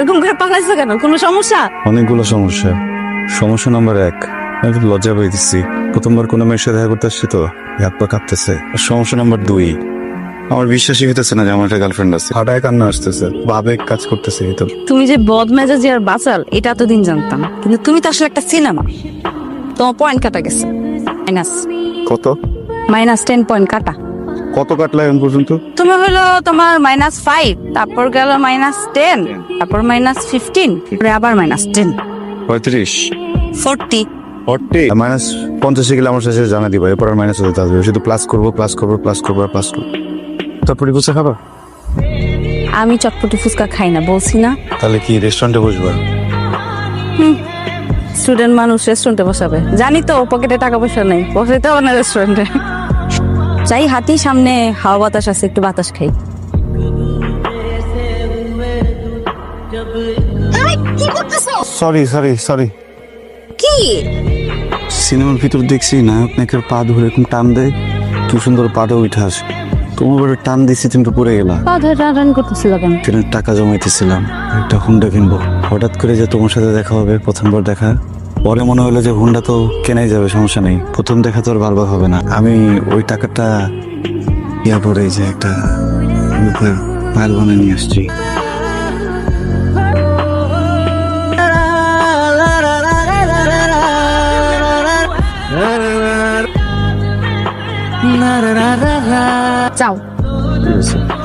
এরকম করে পালাইছো কেন? কোনো সমস্যা? অনেকগুলো সমস্যা। সমস্যা নাম্বার এক আমি খুব লজ্জা পাইতেছি। প্রথমবার কোনো মেয়ের সাথে দেখা করতে আসছি তো হাত পা কাঁপতেছে। আর সমস্যা নাম্বার দুই আমার বিশ্বাসই হইতেছে না যে আমার একটা গার্লফ্রেন্ড আছে। হাটায় কান্না আসতেছে ভাবে কাজ করতেছে তো। তুমি যে বদমেজাজি আর বাচাল এটা এতদিন জানতাম। কিন্তু তুমি তো আসলে একটা সিনেমা তোমার পয়েন্ট কাটা গেছে। মাইনাস কত? মাইনাস টেন পয়েন্ট কাটা। কত কাটলা এখন পর্যন্ত? তুমি হলো তোমার মাইনাস ফাইভ তারপর গেল মাইনাস টেন তারপর মাইনাস ফিফটিন আবার মাইনাস টেন পঁয়ত্রিশ। ফোরটি ফর্টি মাইনাস পঞ্চাশে গেলে আমার জানা দিবা এরপর আর মাইনাস হতে আসবে শুধু প্লাস করব প্লাস করব প্লাস করব প্লাস করব। খাবা? আমি চটপটি ফুচকা খাই না বলছি না। তাহলে কি রেস্টুরেন্টে বসবা? স্টুডেন্ট মানুষ রেস্টুরেন্টে বসাবে। জানি তো পকেটে টাকা পয়সা নেই। বসাইতে হবে না রেস্টুরেন্টে চাই হাতি সামনে হাওয়া বাতাস আছে একটু বাতাস খাই। সরি সরি সরি কি? সিনেমার ভিতর দেখছি নায়ক নায়কের পা ধরে এরকম টান দেয় কি সুন্দর পাটা উঠে আসে। তোমার বাড়ি টান দিছি তুমি তো পড়ে গেলা। পা ধরে রান রান করতেছিল কেন? ট্রেনের টাকা জমাইতেছিলাম একটা হুন্ডা কিনবো। হঠাৎ করে যে তোমার সাথে দেখা হবে প্রথমবার দেখা। পরে মনে হলো যে হুন্ডা তো কেনাই যাবে সমস্যা নেই। প্রথম দেখা তো আর বারবার হবে না। আমি ওই টাকাটা ইয়া পরে যে একটা পায়েল বানিয়ে নিয়ে আসছি। আছে।